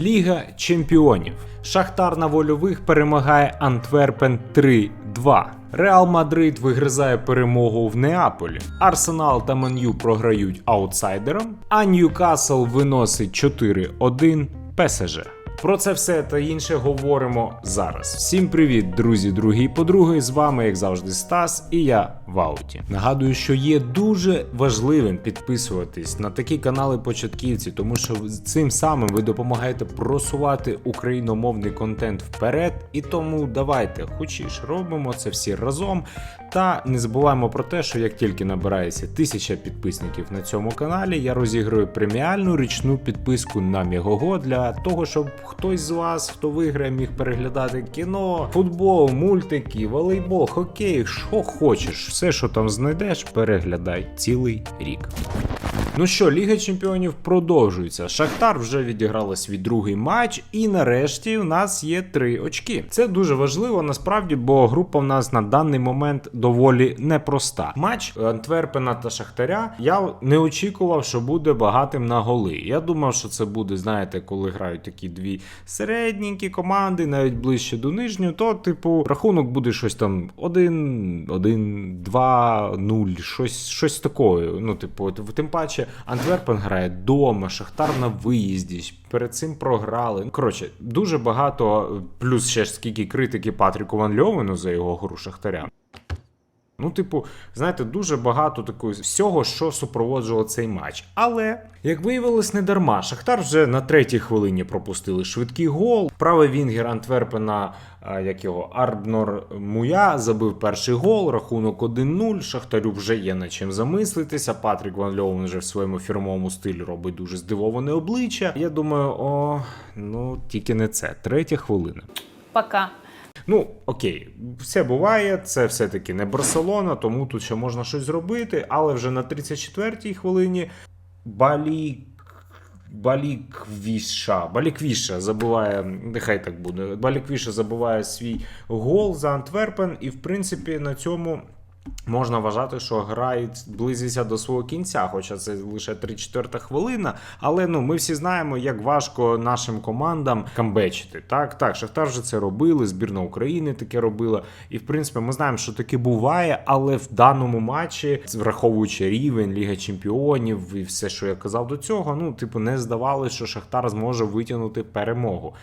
Ліга чемпіонів. Шахтар на вольових перемагає Антверпен 3-2. Реал Мадрид вигризає перемогу в Неаполі. Арсенал та Ман'ю програють аутсайдерам, а Ньюкасл виносить 4-1 ПСЖ. Про це все та інше говоримо зараз. Всім привіт, друзі, другі і подруги. З вами, як завжди, Стас, і я в ауті. Нагадую, що є дуже важливим підписуватись на такі канали початківці, тому що цим самим ви допомагаєте просувати україномовний контент вперед. І тому давайте, хочеш, робимо це всі разом. Та не забуваємо про те, що як тільки набирається тисяча підписників на цьому каналі, я розіграю преміальну річну підписку на Мігого для того, щоб хтось з вас, хто виграє, міг переглядати кіно, футбол, мультики, волейбол, хокей, що хочеш, все, що там знайдеш, переглядай цілий рік. Ну що, Ліга Чемпіонів продовжується. Шахтар вже відіграла свій другий матч, і нарешті у нас є три очки. Це дуже важливо насправді, бо група в нас на даний момент доволі непроста. Матч Антверпена та Шахтаря я не очікував, що буде багатим на голи. Я думав, що це буде, знаєте, коли грають такі дві середненькі команди, навіть ближче до нижнього, то, типу, рахунок буде щось там 1, 1, 2, 0, щось, щось такое. Ну, типу, тим паче. Антверпен грає дома, Шахтар на виїзді. Перед цим програли. Коротше, дуже багато, плюс ще ж скільки критики Патріку Ван Льовину за його гру Шахтаря. Ну, типу, знаєте, дуже багато такого всього, що супроводжувало цей матч. Але, як виявилось, не дарма. Шахтар вже на третій хвилині пропустили швидкий гол. Правий Вінгер Антверпена, як його Арбнор Муя, забив перший гол, рахунок 1-0. Шахтарю вже є над чим замислитися. Патрік Ван Льовен вже в своєму фірмовому стилі робить дуже здивоване обличчя. Я думаю, о, ну тільки не це. Третя хвилина. Пока. Ну, окей, все буває, це все-таки не Барселона, тому тут ще можна щось зробити, але вже на 34-й хвилині Балік. Баліквіша. Баліквіша забуває, нехай так буде. Баліквіша забуває свій гол за Антверпен, і в принципі на цьому. Можна вважати, що гра близиться до свого кінця, хоча це лише 3-4 хвилина. Але ну ми всі знаємо, як важко нашим командам камбечити. Так, так, Шахтар вже це робили, збірна України таке робила. І в принципі, ми знаємо, що таке буває, але в даному матчі, враховуючи рівень Ліга Чемпіонів і все, що я казав до цього, ну, типу, не здавалося, що Шахтар зможе витягнути перемогу.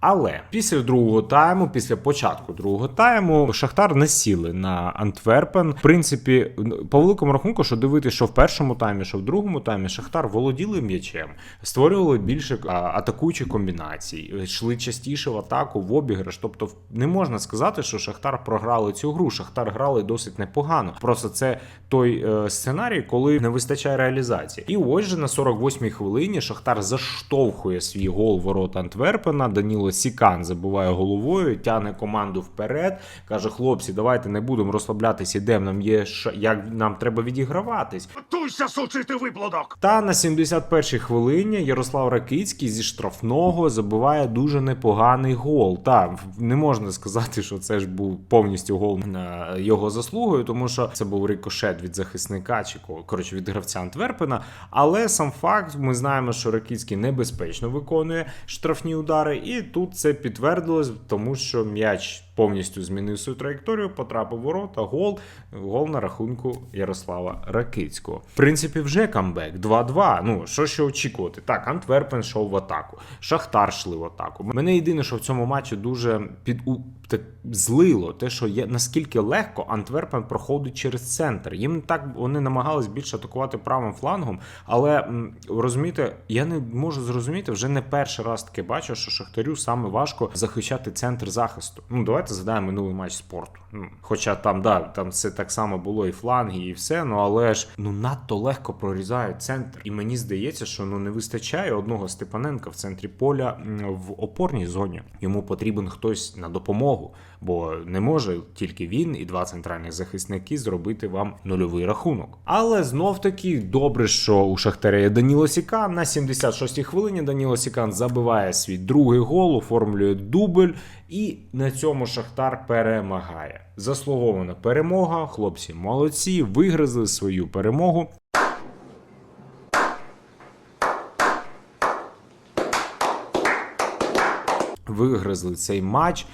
Але після другого тайму, після початку другого тайму, Шахтар не сіли на Антверпен. В принципі, по великому рахунку, що дивитися, що в першому таймі, що в другому таймі, Шахтар володіли м'ячем, створювали більше атакуючих комбінацій, йшли частіше в атаку, в обіграш. Тобто, не можна сказати, що Шахтар програли цю гру. Шахтар грали досить непогано. Просто це той е, сценарій, коли не вистачає реалізації. І ось же на 48-й хвилині Шахтар заштовхує свій гол ворот Антверпена. Даніло Сікан забуває головою, тягне команду вперед. каже: хлопці, давайте не будемо розслаблятись, ідемо. Нам є ш... як нам треба відіграватись. Готуйся, сучий ти виплодок! Та на 71-й хвилині Ярослав Ракицький зі штрафного забиває дуже непоганий гол. Та не можна сказати, що це ж був повністю гол його заслугою, тому що це був рикошет від захисника чи коротше від гравця Антверпена. Але сам факт, ми знаємо, що Ракицький небезпечно виконує штрафні удари, і тут це підтвердилось, тому що м'яч повністю змінив свою траєкторію, потрапив в ворота, гол, гол на рахунку Ярослава Ракицького. В принципі, вже камбек 2-2. Ну що ще очікувати? Так, Антверпен йшов в атаку, Шахтар йшли в атаку. Мене єдине, що в цьому матчі дуже під так злило, те, що є наскільки легко Антверпен проходить через центр. Їм так вони намагались більше атакувати правим флангом, але розумієте, я не можу зрозуміти, вже не перший раз таке бачу, що Шахтарю саме важко захищати центр захисту. Ну давайте згадаємо минулий матч спорту. Ну, Хоча там, да, там все так само було і фланги, і все. Ну але ж ну надто легко прорізають центр. І мені здається, що ну не вистачає одного Степаненка в центрі поля в опорній зоні. Йому потрібен хтось на допомогу, бо не може тільки він і два центральних захисники зробити вам нульовий рахунок. Але знов таки добре, що у Шахтаря є Даніло Сікан. На 76-й хвилині Даніло Сікан забиває свій другий гол, оформлює дубль, і на цьому Шахтар перемагає. Заслугована перемога. Хлопці молодці, вигризли свою перемогу. Вигризли цей матч.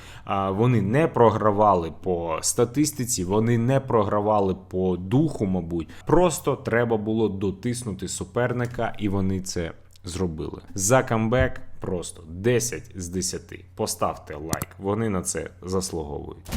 Вони не програвали по статистиці, вони не програвали по духу, мабуть. Просто треба було дотиснути суперника, і вони це зробили. За камбек просто 10 з 10. Поставте лайк. Вони на це заслуговують.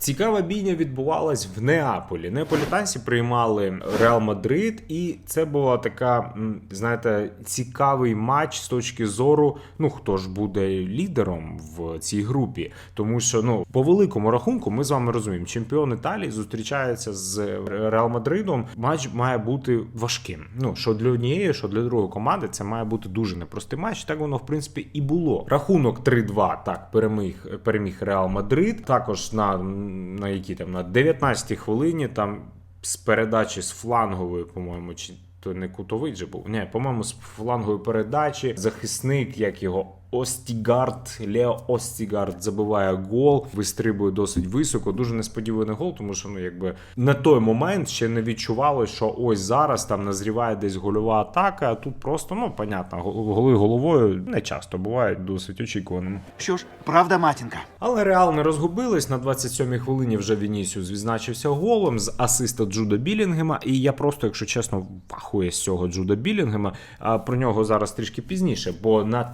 Цікава бійня відбувалась в Неаполі. Неаполітанці приймали Реал Мадрид, і це була така, знаєте, цікавий матч з точки зору, ну хто ж буде лідером в цій групі. Тому що ну по великому рахунку ми з вами розуміємо, чемпіон Італії зустрічається з Реал Мадридом. Матч має бути важким. Ну що для однієї, що для другої команди, це має бути дуже непростий матч. Так воно в принципі і було. Рахунок 3-2, так переміг переміг Реал Мадрид. Також на, на які там на 19-й хвилині там з передачі з флангової, по-моєму, чи то не кутовий же був. Ні, по-моєму, з флангової передачі захисник, як його Остігард, Лео Остігард забиває гол, вистрибує досить високо. Дуже несподіваний гол, тому що ну якби на той момент ще не відчували, що ось зараз там назріває десь гольова атака. А тут просто ну понятно, голи головою не часто бувають досить очікуваними. Що ж, правда, матінка? Але Реал не розгубились. На 27-й хвилині вже Вінісіус відзначився голом з асиста Джуда Білінгема. І я просто, якщо чесно, вахує з цього Джуда Білінгема. А про нього зараз трішки пізніше, бо на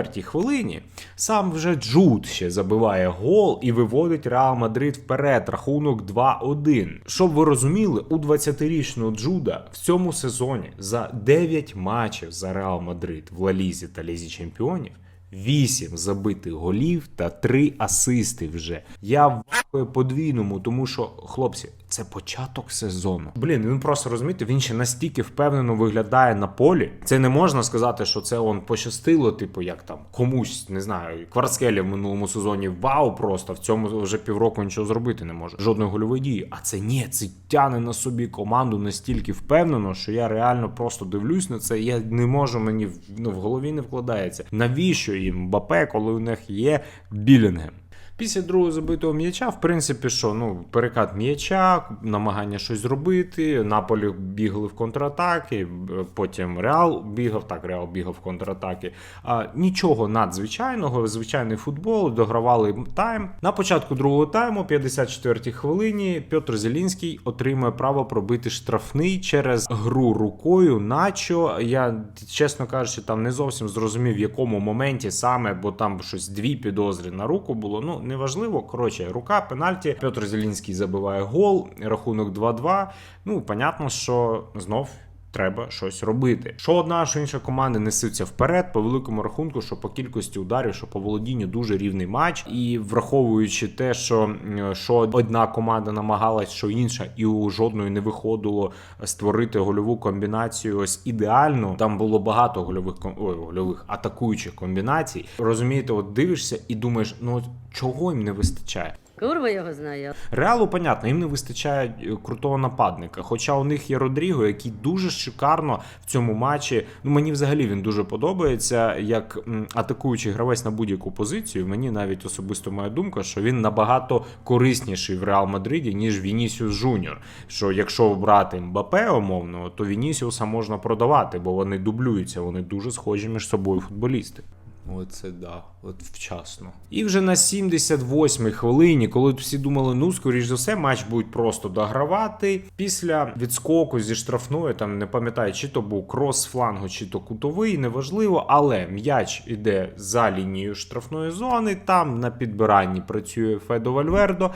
34-й хвилині сам вже Джуд ще забиває гол і виводить Реал Мадрид вперед. Рахунок 2-1. Щоб ви розуміли, у 20-річного Джуда в цьому сезоні за 9 матчів за Реал Мадрид в Лалізі та Лізі Чемпіонів. 8 забитих голів та 3 асисти вже. Я в подвійному, тому що, хлопці, це початок сезону. Блін, він просто розумієте, він ще настільки впевнено виглядає на полі. Це не можна сказати, що це он пощастило, типу, як там комусь, не знаю, Кварцкелі в минулому сезоні вау, просто в цьому вже півроку нічого зробити не може. Жодної гольової дії. А це ні, це тяне на собі команду настільки впевнено, що я реально просто дивлюсь на це. Я не можу мені ну, в голові не вкладається. Навіщо їм Мбапе, коли у них є Білінгем? Після другого забитого м'яча, в принципі, що ну перекат м'яча, намагання щось зробити. Наполі бігли в контратаки, потім Реал бігав. Так, Реал бігав в контратаки. А, нічого надзвичайного, звичайний футбол, догравали тайм. На початку другого тайму, 54-й хвилині, Петр Зелінський отримує право пробити штрафний через гру рукою. Начо я чесно кажучи, там не зовсім зрозумів, в якому моменті саме, бо там щось дві підозри на руку було. Ну неважливо. Коротше, рука, пенальті. Петр Зелінський забиває гол, рахунок 2-2. Ну, понятно, що знов. Треба щось робити. Що одна, що інша команда несуться вперед по великому рахунку, що по кількості ударів, що по володінню дуже рівний матч. І враховуючи те, що, що одна команда намагалась, що інша, і у жодної не виходило створити гольову комбінацію ось ідеально. Там було багато гольових ой, гольових атакуючих комбінацій. Розумієте, от дивишся і думаєш, ну чого їм не вистачає? Курва його знає. Реалу, понятно, їм не вистачає е, крутого нападника. Хоча у них є Родріго, який дуже шикарно в цьому матчі. Ну мені взагалі він дуже подобається як атакуючий гравець на будь-яку позицію. Мені навіть особисто моя думка, що він набагато корисніший в Реал Мадриді, ніж Вінісіус Жуніор. Що якщо брати Мбапе умовно, то Вінісіуса можна продавати, бо вони дублюються, вони дуже схожі між собою футболісти. Оце да, от вчасно. І вже на 78-й хвилині, коли всі думали, ну скоріш за все, матч будуть просто догравати. Після відскоку зі штрафної, там не пам'ятаю, чи то був крос флангу, чи то кутовий, неважливо. Але м'яч іде за лінією штрафної зони. Там на підбиранні працює Федо Вальвердо.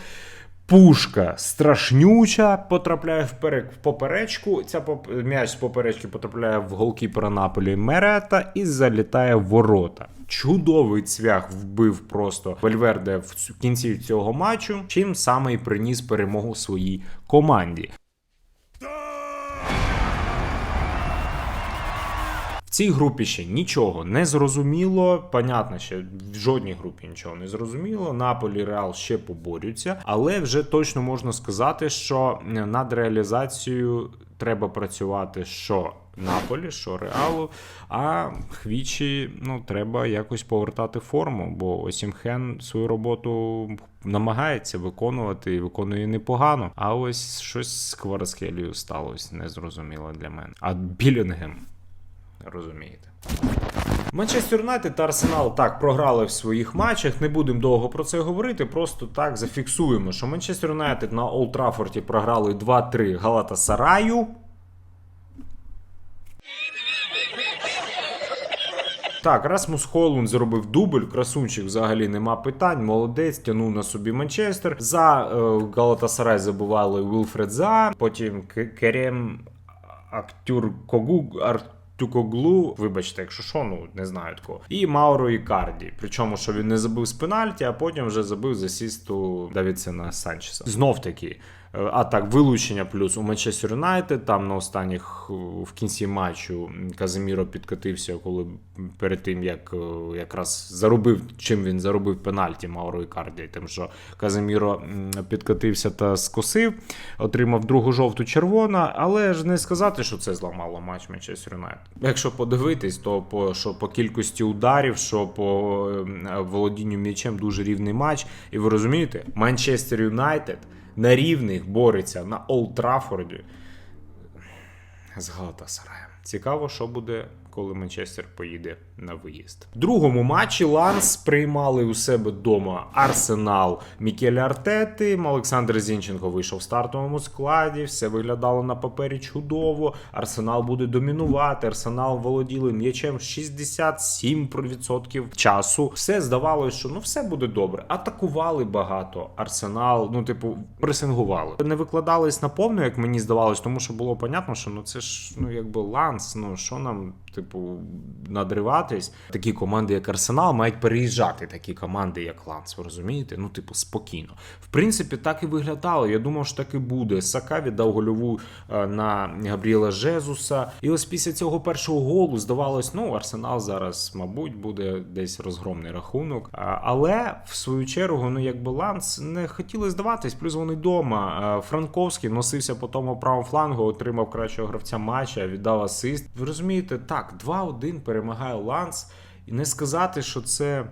Пушка страшнюча, потрапляє в поперечку. Ця поп- м'яч з поперечки потрапляє в голкіпера Наполі Мерета і залітає в ворота. Чудовий цвях вбив просто Вальверде в кінці цього матчу, чим саме і приніс перемогу своїй команді. Цій групі ще нічого не зрозуміло. Понятно, ще в жодній групі нічого не зрозуміло. Наполі Реал ще поборються, але вже точно можна сказати, що над реалізацією треба працювати що Наполі, що Реалу. А Хвічі ну треба якось повертати форму, бо Осімхен свою роботу намагається виконувати і виконує непогано. А ось щось з Кварацхелією сталося незрозуміло для мене. А Білінгем. Розумієте. Манчестер Юнайтед та Арсенал так програли в своїх матчах. Не будемо довго про це говорити. Просто так зафіксуємо, що Манчестер Юнайтед на Олд Траффорді програли 2-3 Галата Сараю. Так, Расмус Холланд зробив дубль, красунчик взагалі нема питань. Молодець, тянув на собі Манчестер. За е, Галатасарай забували Уілфред За, потім Керем Актюр Когу. Артюкоглу, вибачте, якщо що, ну не знаю такого. І Мауро Ікарді. Причому, що він не забив з пенальті, а потім вже забив засісту Давідсена Санчеса. Знов таки. А так, вилучення плюс у Манчестер Юнайтед. Там на останніх в кінці матчу Казиміро підкатився, коли перед тим як е, якраз заробив, чим він заробив пенальті Мауро Ікарді, тим, що Казиміро м, підкатився та скосив, отримав другу жовту червона, але ж не сказати, що це зламало матч Манчестер Юнайтед. Якщо подивитись, то по що по кількості ударів, що по е, володінню м'ячем дуже рівний матч. І ви розумієте, Манчестер Юнайтед на рівних бореться на Олд Траффорді з Галатасараєм. Цікаво, що буде, коли Манчестер поїде на виїзд. В другому матчі Ланс приймали у себе вдома Арсенал Мікеля Артети. Олександр Зінченко вийшов в стартовому складі. Все виглядало на папері чудово. Арсенал буде домінувати. Арсенал володіли м'ячем 67% часу. Все здавалося, що ну все буде добре. Атакували багато. Арсенал, ну типу, пресингували. Не викладались на повну, як мені здавалось, тому що було понятно, що ну це ж ну якби ланс. Ну що нам, типу, надриватись? Такі команди, як Арсенал, мають переїжджати такі команди, як Ланс. Ви розумієте? Ну, типу, спокійно. В принципі, так і виглядало. Я думав, що так і буде. Сака віддав гольову е, на Габріела Жезуса. І ось після цього першого голу здавалось, ну Арсенал зараз, мабуть, буде десь розгромний рахунок. Але в свою чергу, ну якби Ланс не хотіли здаватись, плюс вони вдома. Франковський носився по тому правому флангу, отримав кращого гравця матча, віддав асист. Ви розумієте, так, 2-1 перемагає Ланс. І не сказати, що це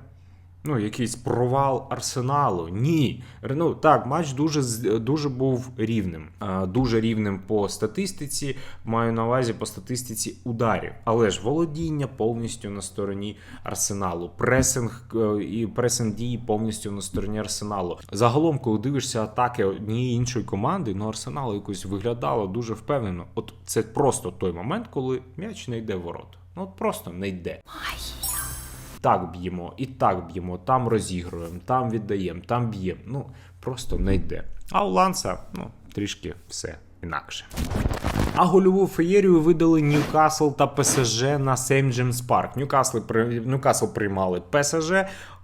ну, якийсь провал арсеналу. Ні. Ну так, матч дуже дуже був рівним. Дуже рівним по статистиці. Маю на увазі по статистиці ударів. Але ж володіння повністю на стороні арсеналу. Пресинг е, і пресинг дії повністю на стороні арсеналу. Загалом, коли дивишся атаки однієї іншої команди, ну арсенал якось виглядало дуже впевнено. От це просто той момент, коли м'яч не йде в ворота. Ну от просто не йде так б'ємо, і так б'ємо, там розігруємо, там віддаємо, там б'ємо. Ну просто не йде. А у Ланса ну, трішки все інакше. А гольову феєрію видали Ньюкасл та ПСЖ на Сейм Джеймс Парк. Ньюкасл, Ньюкасл приймали ПСЖ.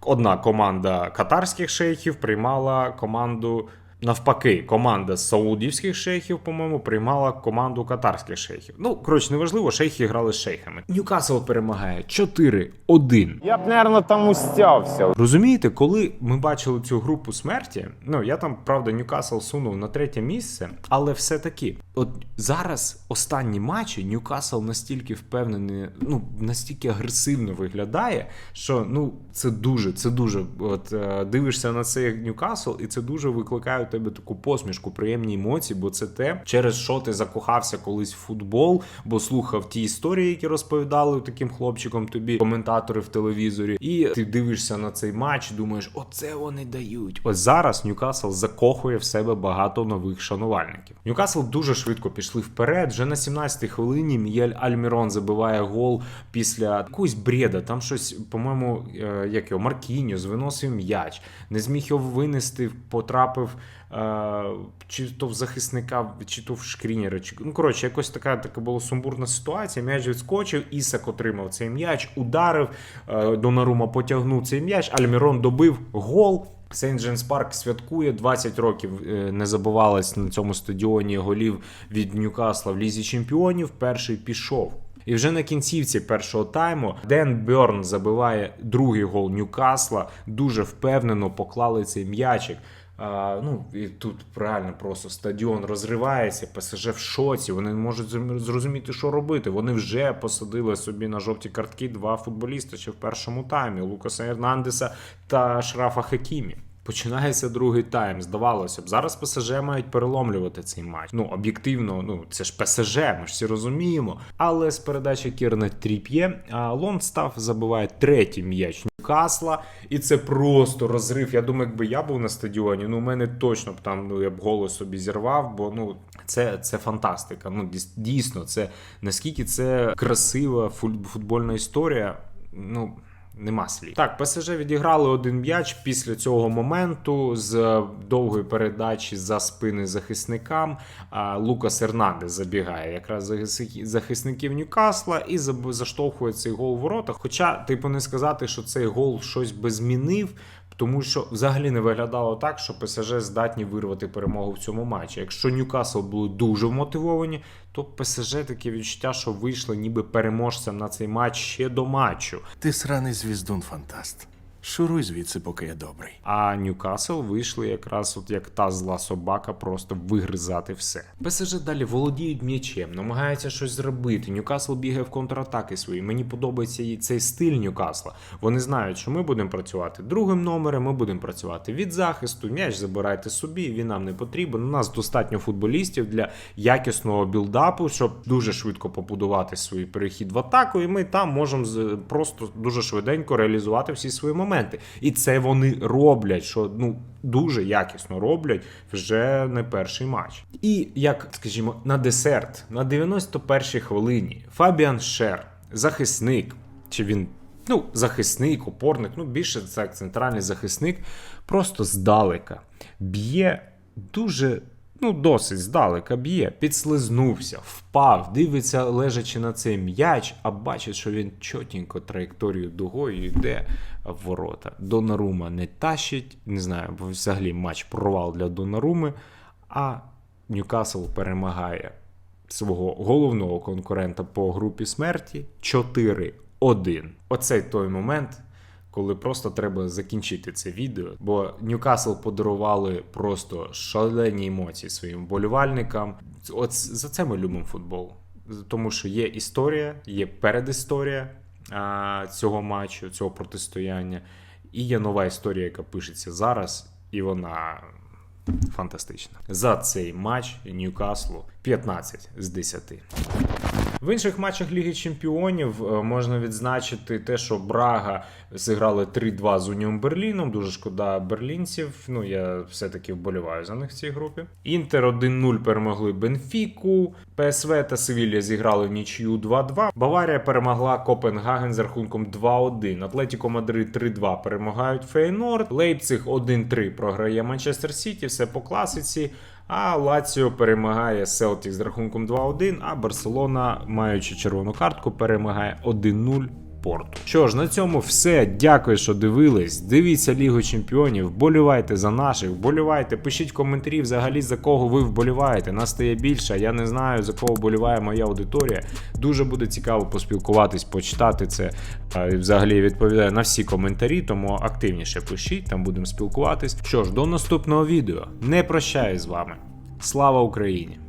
Одна команда катарських шейхів приймала команду. Навпаки, команда саудівських шейхів, по-моєму, приймала команду катарських шейхів. Ну, коротше, неважливо, шейхи грали з шейхами. Ньюкасл перемагає 4-1. Я б, наверное, там устявся. Розумієте, коли ми бачили цю групу смерті, ну я там, правда, Ньюкасл сунув на третє місце, але все-таки, от зараз останні матчі Ньюкасл настільки впевнений, ну настільки агресивно виглядає, що ну це дуже, це дуже. От е, дивишся на цей Ньюкасл, і це дуже викликає у тебе таку посмішку, приємні емоції, бо це те, через що ти закохався колись в футбол, бо слухав ті історії, які розповідали таким хлопчиком тобі коментатори в телевізорі, і ти дивишся на цей матч, думаєш, оце вони дають. Ось зараз Ньюкасл закохує в себе багато нових шанувальників. Ньюкасл дуже швидко пішли вперед. Вже на 17-й хвилині Мієль Альмірон забиває гол після якогось бреда. Там щось, по-моєму, е, як його Маркіньос виносив м'яч, не зміг його винести, потрапив. Е, Чи то в захисника, чи то в шкрінера, чи ну коротше, якось така така була сумбурна ситуація. М'яч відскочив, Ісак отримав цей м'яч, ударив. е, Донарума потягнув цей м'яч. Альмірон добив гол. Сейнт Джеймс Парк святкує 20 років. е, Не забувалось на цьому стадіоні голів від Ньюкасла в лізі чемпіонів. Перший пішов. І вже на кінцівці першого тайму Ден Бьорн забиває другий гол Ньюкасла. Дуже впевнено поклали цей м'ячик. А, ну і тут реально просто стадіон розривається, ПСЖ в шоці. Вони не можуть зрозум- зрозуміти, що робити. Вони вже посадили собі на жовті картки два футболіста ще в першому таймі: Лукаса Ернандеса та Шрафа Хекімі. Починається другий тайм. Здавалося б, зараз ПСЖ мають переломлювати цей матч. Ну, об'єктивно, ну це ж ПСЖ, ми ж всі розуміємо. Але з передачі Кірна Тріп'є а, забиває третій м'яч Ньюкасла, і це просто розрив. Я думаю, якби я був на стадіоні, ну у мене точно б там ну я б голос собі зірвав, бо ну це, це фантастика. Ну дійс- дійсно, це наскільки це красива футбольна історія. Ну. Нема слів. Так, ПСЖ відіграли один м'яч після цього моменту з довгої передачі за спини захисникам. Лукас Ернандес забігає якраз захисників Ньюкасла і заштовхує цей гол в ворота. Хоча, типу, не сказати, що цей гол щось би змінив. Тому що взагалі не виглядало так, що ПСЖ здатні вирвати перемогу в цьому матчі. Якщо Ньюкасл були дуже вмотивовані, то ПСЖ таке відчуття, що вийшли ніби переможцем на цей матч ще до матчу. Ти сраний звіздун фантаст. Шуруй звідси, поки я добрий. А Ньюкасл вийшли якраз от як та зла собака, просто вигризати все. ПСЖ далі володіють м'ячем, намагаються щось зробити. Ньюкасл бігає в контратаки свої. Мені подобається і цей стиль Ньюкасла. Вони знають, що ми будемо працювати другим номером, ми будемо працювати від захисту. М'яч забирайте собі, він нам не потрібен. У нас достатньо футболістів для якісного білдапу, щоб дуже швидко побудувати свій перехід в атаку, і ми там можемо просто дуже швиденько реалізувати всі свої моменти. І це вони роблять, що ну дуже якісно роблять вже не перший матч. І як скажімо, на десерт, на 91-й хвилині Фабіан Шер, захисник, чи він. Ну, захисник, опорник, ну більше це центральний захисник, просто здалека б'є дуже, ну досить здалека б'є, підслизнувся, впав, дивиться, лежачи на цей м'яч, а бачить, що він чотенько траєкторію дугою йде в ворота. Донарума не тащить, не знаю, бо взагалі матч провал для Донаруми, а Ньюкасл перемагає свого головного конкурента по групі смерті 4-1. Оцей той момент, коли просто треба закінчити це відео, бо Ньюкасл подарували просто шалені емоції своїм болівальникам. От за це ми любимо футбол. Тому що є історія, є передісторія цього матчу, цього протистояння, і є нова історія, яка пишеться зараз, і вона фантастична. За цей матч Ньюкаслу 15 з 10. В інших матчах Ліги Чемпіонів е, можна відзначити те, що Брага зіграли 3-2 з Уніон Берліном. Дуже шкода берлінців. Ну я все-таки вболіваю за них в цій групі. Інтер 1-0 перемогли Бенфіку. ПСВ та Севілля зіграли в нічию 2-2. Баварія перемогла Копенгаген з рахунком 2-1. Атлетіко Мадрид 3-2 перемагають Фейнорд. Лейпциг 1-3 програє Манчестер Сіті. Все по класиці. А Лаціо перемагає Селтік з рахунком 2-1, а Барселона, маючи червону картку, перемагає 1-0 Порту. Що ж, на цьому все. Дякую, що дивились. Дивіться Лігу Чемпіонів, вболівайте за наших, вболівайте, пишіть коментарі взагалі за кого ви вболіваєте. Нас стає більше. Я не знаю за кого вболіває моя аудиторія. Дуже буде цікаво поспілкуватись, почитати це. Взагалі відповідаю на всі коментарі, тому активніше пишіть, там будемо спілкуватись. Що ж, до наступного відео. Не прощаюсь з вами. Слава Україні!